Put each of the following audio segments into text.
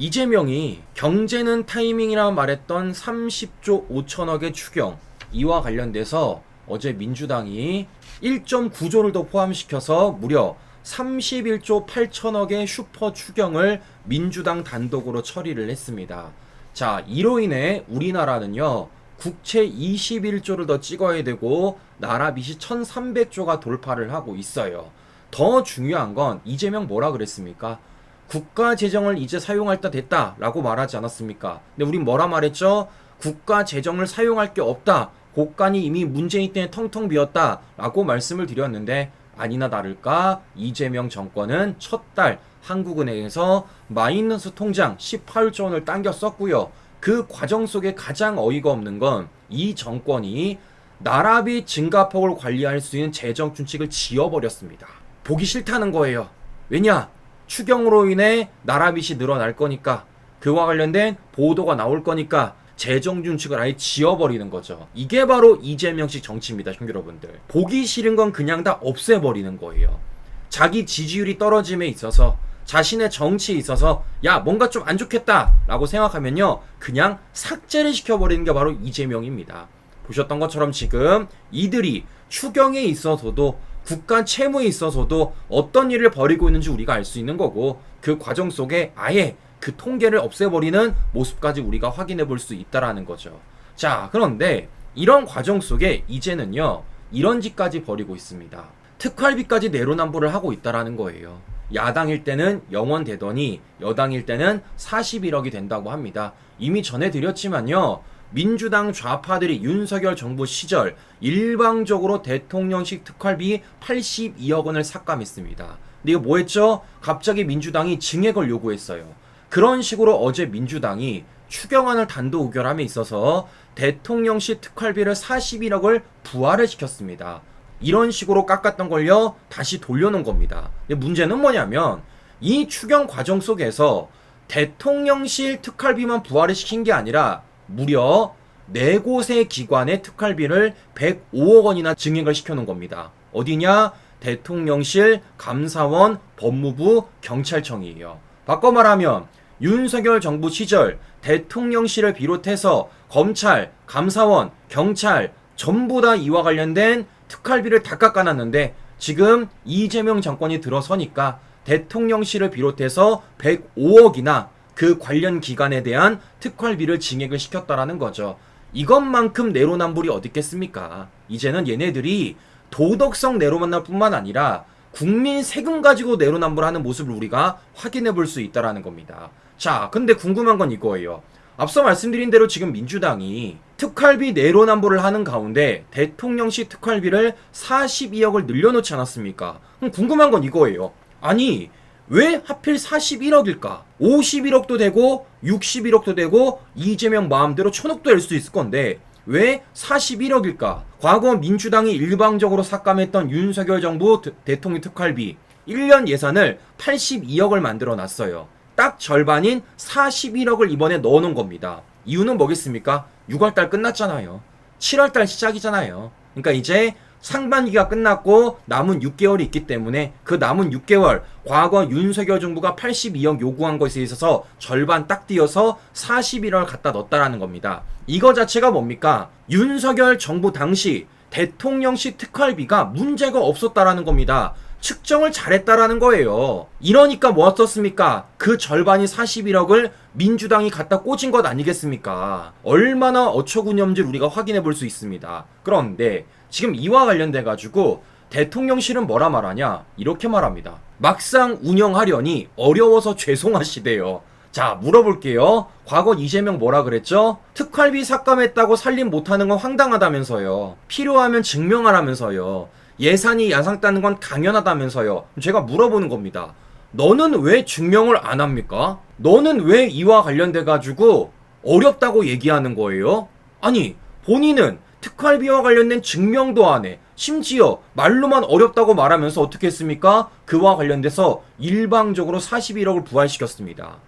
이재명이 경제는 타이밍이라 말했던 30조 5천억의 추경 이와 관련돼서 어제 민주당이 1.9조를 더 포함시켜서 무려 31조 8천억의 슈퍼 추경을 민주당 단독으로 처리를 했습니다. 자, 이로 인해 우리나라는요, 국채 21조를 더 찍어야 되고, 나라 빚이 1300조가 돌파를 하고 있어요. 더 중요한 건 이재명 뭐라 그랬습니까? 국가 재정을 이제 사용할 때 됐다라고 말하지 않았습니까? 근데 우린 뭐라 말했죠? 국가 재정을 사용할 게 없다. 국간이 이미 문재인 때문에 텅텅 비었다라고 말씀을 드렸는데 아니나 다를까 이재명 정권은 첫 달 한국은행에서 마이너스 통장 18조 원을 당겨 썼고요. 그 과정 속에 가장 어이가 없는 건 이 정권이 나라비 증가폭을 관리할 수 있는 재정 준칙을 지어버렸습니다. 보기 싫다는 거예요. 왜냐? 추경으로 인해 나라 빚이 늘어날 거니까 그와 관련된 보도가 나올 거니까 재정 준칙을 아예 지워버리는 거죠. 이게 바로 이재명식 정치입니다, 형 여러분들. 보기 싫은 건 그냥 다 없애버리는 거예요. 자기 지지율이 떨어짐에 있어서 자신의 정치에 있어서 야 뭔가 좀 안 좋겠다라고 생각하면요 그냥 삭제를 시켜버리는 게 바로 이재명입니다. 보셨던 것처럼 지금 이들이 추경에 있어서도 국가 채무에 있어서도 어떤 일을 벌이고 있는지 우리가 알 수 있는 거고 그 과정 속에 아예 그 통계를 없애버리는 모습까지 우리가 확인해 볼 수 있다라는 거죠. 자, 그런데 이런 과정 속에 이제는요, 이런 짓까지 벌이고 있습니다. 특활비까지 내로남불을 하고 있다라는 거예요. 야당일 때는 영원 되더니 여당일 때는 41억이 된다고 합니다. 이미 전해드렸지만요. 민주당 좌파들이 윤석열 정부 시절 일방적으로 대통령식 특활비 82억 원을 삭감했습니다. 근데 이거 뭐 했죠? 갑자기 민주당이 증액을 요구했어요. 그런 식으로 어제 민주당이 추경안을 단독 의결함에 있어서 대통령식 특활비를 41억을 부활을 시켰습니다. 이런 식으로 깎았던 걸요 다시 돌려놓은 겁니다. 근데 문제는 뭐냐면 이 추경 과정 속에서 대통령실 특활비만 부활을 시킨 게 아니라 무려 네 곳의 기관의 특활비를 105억 원이나 증액을 시켜놓은 겁니다. 어디냐? 대통령실, 감사원, 법무부, 경찰청이에요. 바꿔 말하면 윤석열 정부 시절 대통령실을 비롯해서 검찰, 감사원, 경찰 전부 다 이와 관련된 특활비를 다 깎아놨는데 지금 이재명 정권이 들어서니까 대통령실을 비롯해서 105억이나 그 관련 기관에 대한 특활비를 증액을 시켰다라는 거죠. 이것만큼 내로남불이 어디 있겠습니까? 이제는 얘네들이 도덕성 내로만날 뿐만 아니라 국민 세금 가지고 내로남불하는 모습을 우리가 확인해 볼 수 있다라는 겁니다. 자, 근데 궁금한 건 이거예요. 앞서 말씀드린 대로 지금 민주당이 특활비 내로남불을 하는 가운데 대통령실 특활비를 42억을 늘려놓지 않았습니까? 궁금한 건 이거예요. 아니, 왜 하필 41억일까? 51억도 되고 61억도 되고 이재명 마음대로 천억도 낼 수 있을 건데 왜 41억일까? 과거 민주당이 일방적으로 삭감했던 윤석열 정부 드- 대통령 특활비 1년 예산을 82억을 만들어 놨어요. 딱 절반인 41억을 이번에 넣어 놓은 겁니다. 이유는 뭐겠습니까? 6월달 끝났잖아요. 7월달 시작이잖아요. 그러니까 이제 상반기가 끝났고 남은 6개월이 있기 때문에 그 남은 6개월 과거 윤석열 정부가 82억 요구한 것에 있어서 절반 딱 띄어서 41억을 갖다 넣었다라는 겁니다. 이거 자체가 뭡니까? 윤석열 정부 당시 대통령식 특활비가 문제가 없었다라는 겁니다. 측정을 잘했다라는 거예요. 이러니까 뭐 어떻습니까? 그 절반이 41억을 민주당이 갖다 꽂은 것 아니겠습니까? 얼마나 어처구니없는지 우리가 확인해 볼 수 있습니다. 그런데 지금 이와 관련돼 가지고 대통령실은 뭐라 말하냐? 이렇게 말합니다. 막상 운영하려니 어려워서 죄송하시대요. 자, 물어볼게요. 과거 이재명 뭐라 그랬죠? 특활비 삭감했다고 살림 못하는 건 황당하다면서요. 필요하면 증명하라면서요. 예산이 야상다는 건 당연하다면서요. 제가 물어보는 겁니다. 너는 왜 증명을 안 합니까? 너는 왜 이와 관련돼 가지고 어렵다고 얘기하는 거예요? 아니, 본인은 특활비와 관련된 증명도 안 해. 심지어 말로만 어렵다고 말하면서 어떻게 했습니까? 그와 관련돼서 일방적으로 41억을 부활시켰습니다.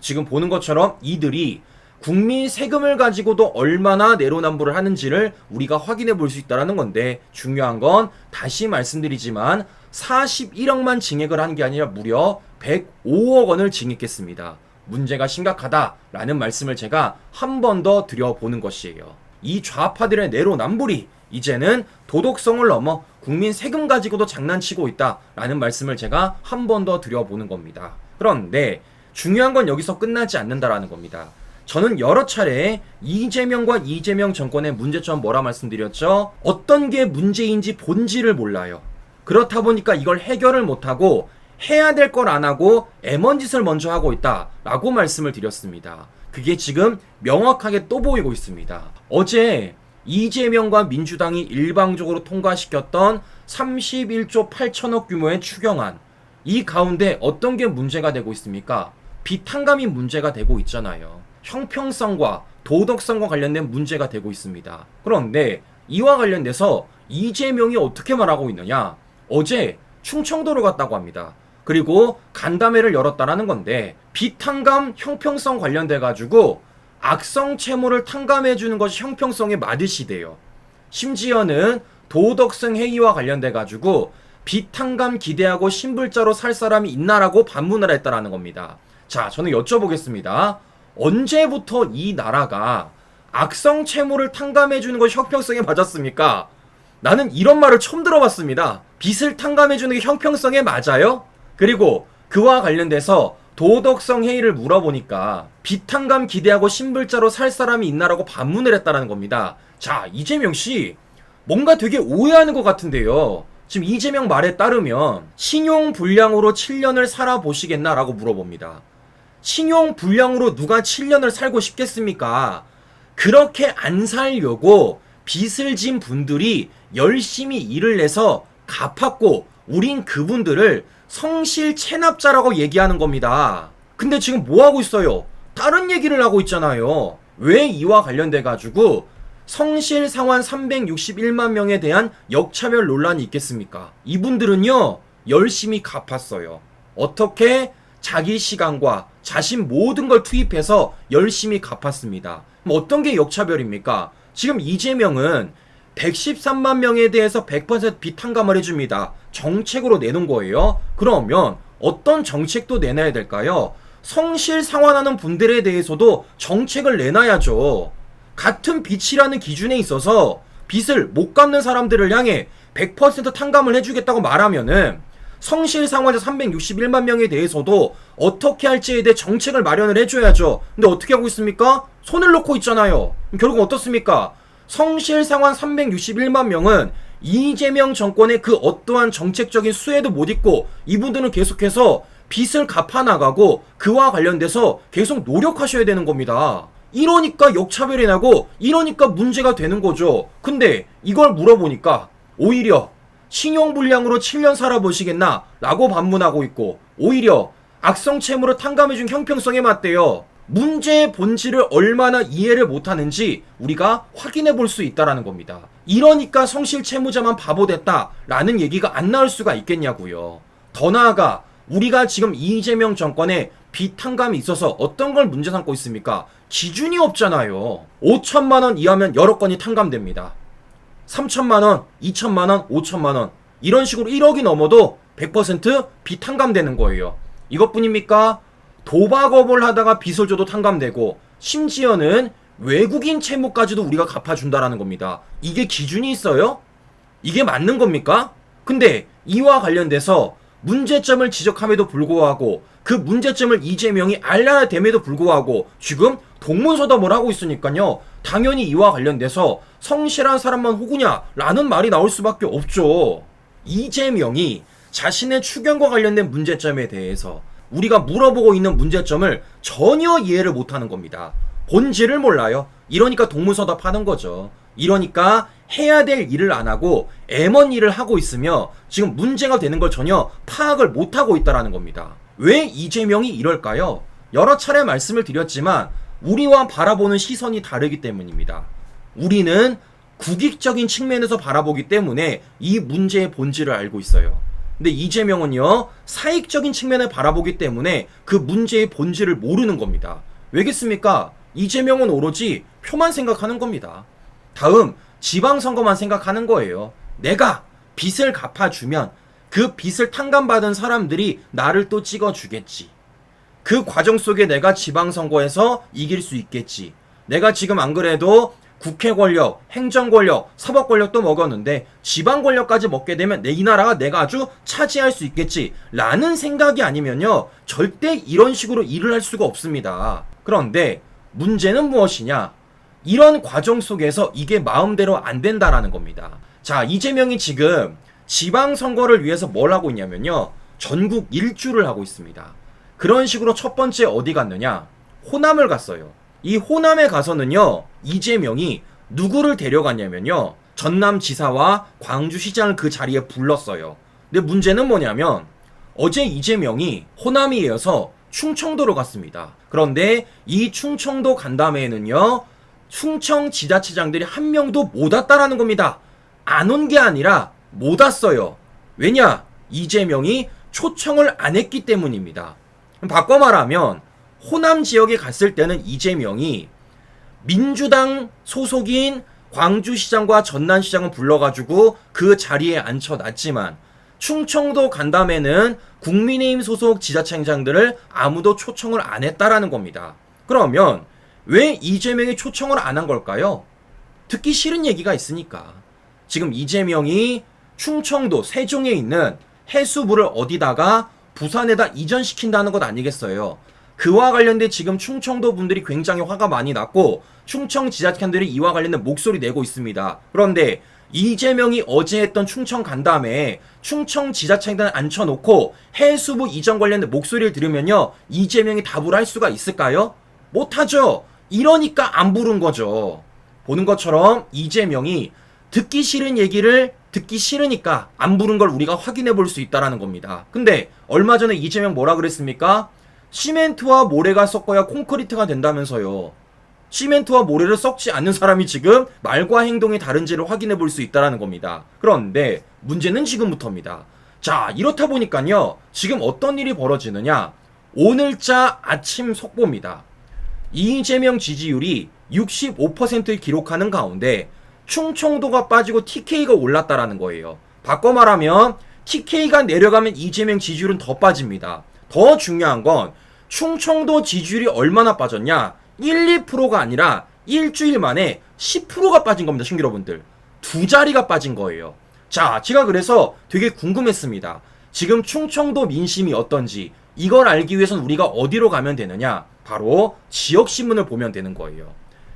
지금 보는 것처럼 이들이 국민 세금을 가지고도 얼마나 내로남불을 하는지를 우리가 확인해 볼 수 있다는 건데 중요한 건 다시 말씀드리지만 41억만 증액을 한 게 아니라 무려 105억 원을 증액했습니다. 문제가 심각하다라는 말씀을 제가 한 번 더 드려보는 것이에요. 이 좌파들의 내로남불이 이제는 도덕성을 넘어 국민 세금 가지고도 장난치고 있다라는 말씀을 제가 한 번 더 드려보는 겁니다. 그런데 중요한 건 여기서 끝나지 않는다라는 겁니다. 저는 여러 차례 이재명과 이재명 정권의 문제점 뭐라 말씀드렸죠? 어떤 게 문제인지 본질을 몰라요. 그렇다 보니까 이걸 해결을 못하고 해야 될 걸 안 하고 애먼 짓을 먼저 하고 있다라고 말씀을 드렸습니다. 그게 지금 명확하게 또 보이고 있습니다. 어제 이재명과 민주당이 일방적으로 통과시켰던 31조 8천억 규모의 추경안. 이 가운데 어떤 게 문제가 되고 있습니까? 비탄감이 문제가 되고 있잖아요. 형평성과 도덕성과 관련된 문제가 되고 있습니다. 그런데 이와 관련돼서 이재명이 어떻게 말하고 있느냐? 어제 충청도로 갔다고 합니다. 그리고 간담회를 열었다라는 건데 비탄감 형평성 관련돼 가지고 악성 채무를 탕감해 주는 것이 형평성의 마듯이돼요. 심지어는 도덕성 회의와 관련돼 가지고 비탄감 기대하고 신불자로 살 사람이 있나라고 반문을 했다라는 겁니다. 자, 저는 여쭤보겠습니다. 언제부터 이 나라가 악성 채무를 탕감해 주는 것이 형평성에 맞았습니까? 나는 이런 말을 처음 들어봤습니다. 빚을 탕감해 주는 게 형평성에 맞아요? 그리고 그와 관련돼서 도덕성 회의를 물어보니까 비탄감 기대하고 신불자로 살 사람이 있나라고 반문을 했다라는 겁니다. 자, 이재명 씨 뭔가 되게 오해하는 것 같은데요. 지금 이재명 말에 따르면 신용 불량으로 7년을 살아보시겠나라고 물어봅니다. 신용 불량으로 누가 7년을 살고 싶겠습니까? 그렇게 안 살려고 빚을 진 분들이 열심히 일을 내서 갚았고 우린 그분들을 성실 체납자라고 얘기하는 겁니다. 근데 지금 뭐 하고 있어요? 다른 얘기를 하고 있잖아요. 왜 이와 관련돼 가지고 성실 상환 361만 명에 대한 역차별 논란이 있겠습니까? 이분들은요, 열심히 갚았어요. 어떻게 자기 시간과 자신 모든 걸 투입해서 열심히 갚았습니다. 어떤 게 역차별입니까? 지금 이재명은 113만 명에 대해서 100% 비탄감을 해줍니다. 정책으로 내놓은 거예요. 그러면 어떤 정책도 내놔야 될까요? 성실 상환하는 분들에 대해서도 정책을 내놔야죠. 같은 빚이라는 기준에 있어서 빚을 못 갚는 사람들을 향해 100% 탕감을 해주겠다고 말하면은 성실 상환자 361만 명에 대해서도 어떻게 할지에 대해 정책을 마련을 해줘야죠. 근데 어떻게 하고 있습니까? 손을 놓고 있잖아요. 결국 어떻습니까? 성실 상환 361만 명은 이재명 정권의 그 어떠한 정책적인 수혜도 못 있고 이분들은 계속해서 빚을 갚아 나가고 그와 관련돼서 계속 노력하셔야 되는 겁니다. 이러니까 역차별이 나고 이러니까 문제가 되는 거죠. 근데 이걸 물어보니까 오히려 신용불량으로 7년 살아보시겠나? 라고 반문하고 있고 오히려 악성 채무를 탕감해준 형평성에 맞대요. 문제의 본질을 얼마나 이해를 못하는지 우리가 확인해 볼 수 있다라는 겁니다. 이러니까 성실 채무자만 바보 됐다라는 얘기가 안 나올 수가 있겠냐고요. 더 나아가 우리가 지금 이재명 정권에 비탄감이 있어서 어떤 걸 문제 삼고 있습니까? 기준이 없잖아요. 5천만 원 이하면 여러 건이 탕감됩니다. 3천만 원, 2천만 원, 5천만 원 이런 식으로 1억이 넘어도 100% 비탄감되는 거예요. 이것뿐입니까? 도박업을 하다가 줘도 탕감되고 심지어는 외국인 채무까지도 우리가 갚아준다라는 겁니다. 이게 기준이 있어요? 이게 맞는 겁니까? 근데 이와 관련돼서 문제점을 지적함에도 불구하고 그 문제점을 이재명이 알려야 됨에도 불구하고 지금 동문서답을 하고 있으니까요. 당연히 이와 관련돼서 성실한 사람만 호구냐? 라는 말이 나올 수밖에 없죠. 이재명이 자신의 추경과 관련된 문제점에 대해서 우리가 물어보고 있는 문제점을 전혀 이해를 못하는 겁니다. 본질을 몰라요. 이러니까 동문서답 하는 거죠. 이러니까 해야 될 일을 안 하고 애먼 일을 하고 있으며 지금 문제가 되는 걸 전혀 파악을 못 하고 있다라는 겁니다. 왜 이재명이 이럴까요? 여러 차례 말씀을 드렸지만 우리와 바라보는 시선이 다르기 때문입니다. 우리는 국익적인 측면에서 바라보기 때문에 이 문제의 본질을 알고 있어요. 근데 이재명은요, 사익적인 측면을 바라보기 때문에 그 문제의 본질을 모르는 겁니다. 왜겠습니까? 이재명은 오로지 표만 생각하는 겁니다. 다음, 지방선거만 생각하는 거예요. 내가 빚을 갚아주면 그 빚을 탕감받은 사람들이 나를 또 찍어주겠지. 그 과정 속에 내가 지방선거에서 이길 수 있겠지. 내가 지금 안 그래도 국회 권력, 행정 권력, 사법 권력도 먹었는데 지방 권력까지 먹게 되면 내 이 나라가 내가 아주 차지할 수 있겠지. 라는 생각이 아니면요. 절대 이런 식으로 일을 할 수가 없습니다. 그런데 문제는 무엇이냐? 이런 과정 속에서 이게 마음대로 안 된다라는 겁니다. 자, 이재명이 지금 지방 선거를 위해서 뭘 하고 있냐면요. 전국 일주를 하고 있습니다. 그런 식으로 첫 번째 어디 갔느냐? 호남을 갔어요. 이 호남에 가서는요, 이재명이 누구를 데려갔냐면요. 전남 지사와 광주시장을 그 자리에 불렀어요. 근데 문제는 뭐냐면, 어제 이재명이 호남에 이어서 충청도로 갔습니다. 그런데 이 충청도 간담회에는요, 충청 지자체장들이 한 명도 못 왔다라는 겁니다. 안 온 게 아니라 못 왔어요. 왜냐? 이재명이 초청을 안 했기 때문입니다. 바꿔 말하면 호남 지역에 갔을 때는 이재명이 민주당 소속인 광주시장과 전남시장을 불러가지고 그 자리에 앉혀놨지만 충청도 간담회는 국민의힘 소속 지자체장들을 아무도 초청을 안 했다라는 겁니다. 그러면 왜 이재명이 초청을 안 한 걸까요? 듣기 싫은 얘기가 있으니까. 지금 이재명이 충청도 세종에 있는 해수부를 어디다가 부산에다 이전시킨다는 것 아니겠어요? 그와 관련된 지금 충청도 분들이 굉장히 화가 많이 났고 충청 지자체장들이 이와 관련된 목소리 내고 있습니다. 그런데 이재명이 어제 했던 충청 간담회에 충청 지자체장들 앉혀놓고 해수부 이전 관련된 목소리를 들으면요 이재명이 답을 할 수가 있을까요? 못하죠. 이러니까 안 부른 거죠. 보는 것처럼 이재명이 듣기 싫은 얘기를 듣기 싫으니까 안 부른 걸 우리가 확인해 볼 수 있다라는 겁니다. 근데 얼마 전에 이재명 뭐라 그랬습니까? 시멘트와 모래가 섞어야 콘크리트가 된다면서요. 시멘트와 모래를 섞지 않는 사람이 지금 말과 행동이 다른지를 확인해 볼 수 있다라는 겁니다. 그런데 문제는 지금부터입니다. 자, 이렇다 보니까요. 지금 어떤 일이 벌어지느냐? 오늘자 아침 속보입니다. 이재명 지지율이 65%를 기록하는 가운데 충청도가 빠지고 TK가 올랐다라는 거예요. 바꿔 말하면 TK가 내려가면 이재명 지지율은 더 빠집니다. 더 중요한 건 충청도 지지율이 얼마나 빠졌냐? 1, 2%가 아니라 일주일 만에 10%가 빠진 겁니다, 신규 여러분들. 두 자리가 빠진 거예요. 자, 제가 그래서 되게 궁금했습니다. 지금 충청도 민심이 어떤지 이걸 알기 위해선 우리가 어디로 가면 되느냐? 바로 지역 신문을 보면 되는 거예요.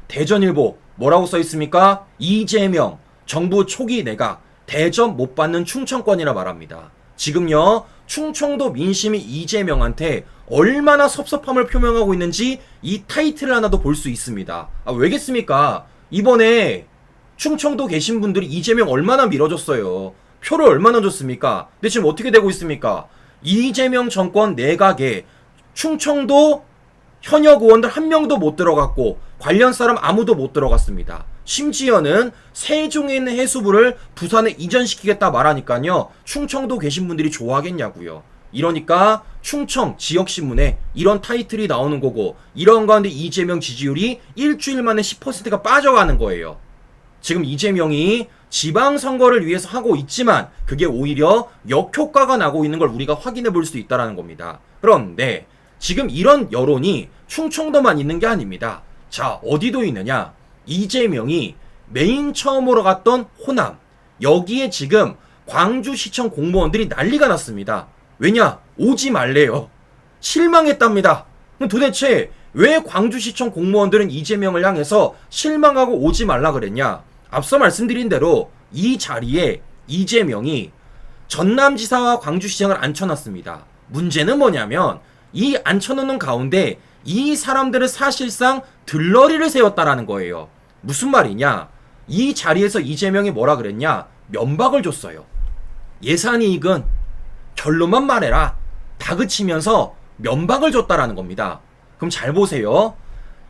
대전일보 뭐라고 써 있습니까? 이재명 정부 초기 내각 대전 못 받는 충청권이라 말합니다. 지금요 충청도 민심이 이재명한테 얼마나 섭섭함을 표명하고 있는지 이 타이틀을 하나도 볼 수 있습니다. 아 왜겠습니까? 이번에 충청도 계신 분들이 이재명 얼마나 밀어줬어요. 표를 얼마나 줬습니까? 근데 지금 어떻게 되고 있습니까? 이재명 정권 내각에 충청도 현역 의원들 한 명도 못 들어갔고 관련 사람 아무도 못 들어갔습니다. 심지어는 세종에 있는 해수부를 부산에 이전시키겠다 말하니까요. 충청도 계신 분들이 좋아하겠냐고요. 이러니까 충청 지역신문에 이런 타이틀이 나오는 거고 이런 가운데 이재명 지지율이 일주일 만에 10%가 빠져가는 거예요. 지금 이재명이 지방선거를 위해서 하고 있지만 그게 오히려 역효과가 나고 있는 걸 우리가 확인해 볼 수 있다는 겁니다. 그런데 지금 이런 여론이 충청도만 있는 게 아닙니다. 자, 어디도 있느냐? 이재명이 메인 처음으로 갔던 호남. 여기에 지금 광주시청 공무원들이 난리가 났습니다. 왜냐? 오지 말래요. 실망했답니다. 도대체 왜 광주시청 공무원들은 이재명을 향해서 실망하고 오지 말라 그랬냐? 앞서 말씀드린 대로 이 자리에 이재명이 전남지사와 광주시장을 앉혀놨습니다. 문제는 뭐냐면 이 앉혀놓는 가운데 이 사람들을 사실상 들러리를 세웠다라는 거예요. 무슨 말이냐? 이 자리에서 이재명이 뭐라 그랬냐? 면박을 줬어요. 예산이익은 결론만 말해라. 다그치면서 면박을 줬다라는 겁니다. 그럼 잘 보세요.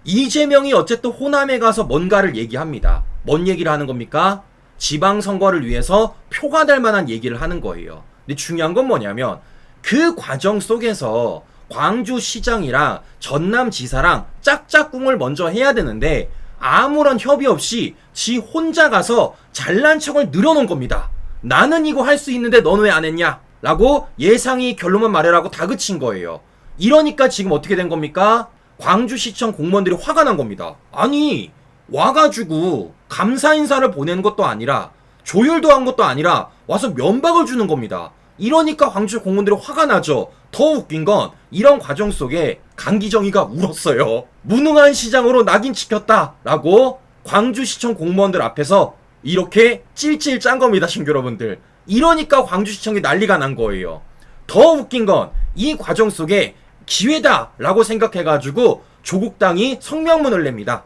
이재명이 어쨌든 호남에 가서 뭔가를 얘기합니다. 뭔 얘기를 하는 겁니까? 지방선거를 위해서 표가 될 만한 얘기를 하는 거예요. 근데 중요한 건 뭐냐면 그 과정 속에서 광주시장이랑 전남지사랑 짝짝꿍을 먼저 해야 되는데 아무런 협의 없이 지 혼자 가서 잘난 척을 늘어놓은 겁니다. 나는 이거 할 수 있는데 너는 왜 안 했냐? 라고 예상이 결론만 말해라고 다그친 거예요. 이러니까 지금 어떻게 된 겁니까? 광주시청 공무원들이 화가 난 겁니다. 아니, 와가지고 감사 인사를 보내는 것도 아니라 조율도 한 것도 아니라 와서 면박을 주는 겁니다. 이러니까 광주 공무원들이 화가 나죠. 더 웃긴 건 이런 과정 속에 강기정이가 울었어요. 무능한 시장으로 낙인 찍혔다라고 광주시청 공무원들 앞에서 이렇게 찔찔 짠 겁니다, 신규 여러분들. 이러니까 광주시청이 난리가 난 거예요. 더 웃긴 건 이 과정 속에 기회다라고 생각해가지고 조국당이 성명문을 냅니다.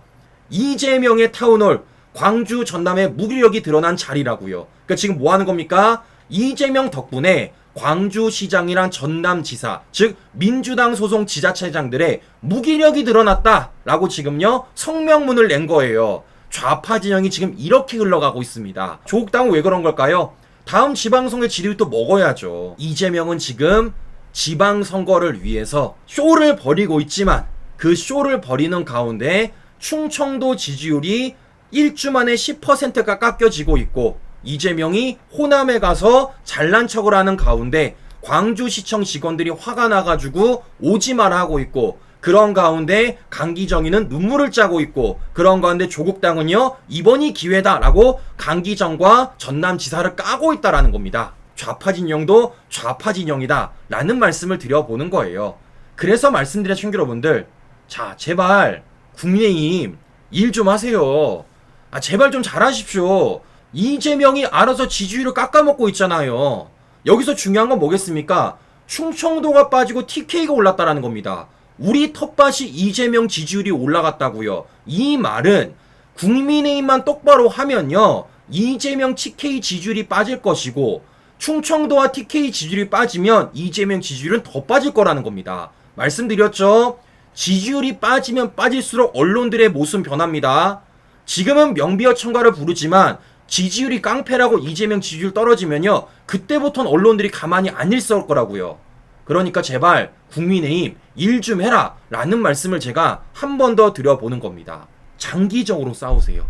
이재명의 타운홀 광주 전남의 무기력이 드러난 자리라고요. 그러니까 지금 뭐 하는 겁니까? 이재명 덕분에 광주시장이랑 전남지사, 즉 민주당 소속 지자체장들의 무기력이 드러났다라고 지금요 성명문을 낸 거예요. 좌파 진영이 지금 이렇게 흘러가고 있습니다. 조국당은 왜 그런 걸까요? 다음 지방선거 지리를 또 먹어야죠. 이재명은 지금 지방선거를 위해서 쇼를 벌이고 있지만 그 쇼를 벌이는 가운데 충청도 지지율이 1주 만에 10%가 깎여지고 있고 이재명이 호남에 가서 잘난 척을 하는 가운데 광주시청 직원들이 화가 나가지고 오지 마라 하고 있고 그런 가운데 강기정이는 눈물을 짜고 있고 그런 가운데 조국당은요 이번이 기회다라고 강기정과 전남지사를 까고 있다라는 겁니다. 좌파 진영도 좌파 진영이다 라는 말씀을 드려보는 거예요. 그래서 말씀드린 친구 여러분들 자 제발 국민의힘 일 좀 하세요. 아 제발 좀 잘하십시오. 이재명이 알아서 지지율을 깎아먹고 있잖아요. 여기서 중요한 건 뭐겠습니까? 충청도가 빠지고 TK가 올랐다라는 겁니다. 우리 텃밭이 이재명 지지율이 올라갔다고요. 이 말은 국민의힘만 똑바로 하면요. 이재명 TK 지지율이 빠질 것이고 충청도와 TK 지지율이 빠지면 이재명 지지율은 더 빠질 거라는 겁니다. 말씀드렸죠? 지지율이 빠지면 빠질수록 언론들의 모습 변합니다. 지금은 명비어 청가를 부르지만 지지율이 깡패라고 이재명 지지율 떨어지면요. 그때부터는 언론들이 가만히 안 있을 거라고요. 그러니까 제발 국민의힘 일 좀 해라 라는 말씀을 제가 한 번 더 드려보는 겁니다. 장기적으로 싸우세요.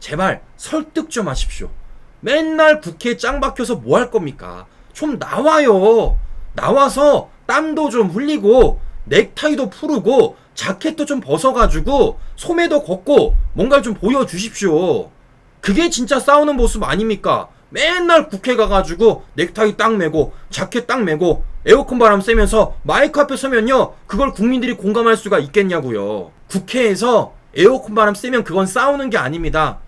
제발 설득 좀 하십시오. 맨날 국회에 짱 박혀서 뭐 할 겁니까? 좀 나와요. 나와서 땀도 좀 흘리고 넥타이도 풀고 자켓도 좀 벗어가지고 소매도 걷고 뭔가 좀 보여주십시오. 그게 진짜 싸우는 모습 아닙니까? 맨날 국회 가가지고 넥타이 딱 매고 자켓 딱 매고 에어컨 바람 쐬면서 마이크 앞에 서면요 그걸 국민들이 공감할 수가 있겠냐고요. 국회에서 에어컨 바람 쐬면 그건 싸우는 게 아닙니다.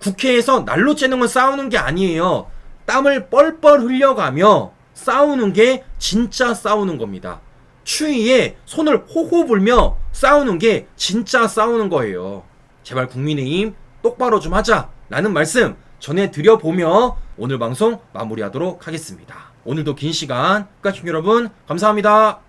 국회에서 날로 째는 건 싸우는 게 아니에요. 땀을 뻘뻘 흘려가며 싸우는 게 진짜 싸우는 겁니다. 추위에 손을 호호 불며 싸우는 게 진짜 싸우는 거예요. 제발 국민의힘 똑바로 좀 하자. 라는 말씀 전해드려보며 오늘 방송 마무리하도록 하겠습니다. 오늘도 긴 시간, 까충 여러분, 감사합니다.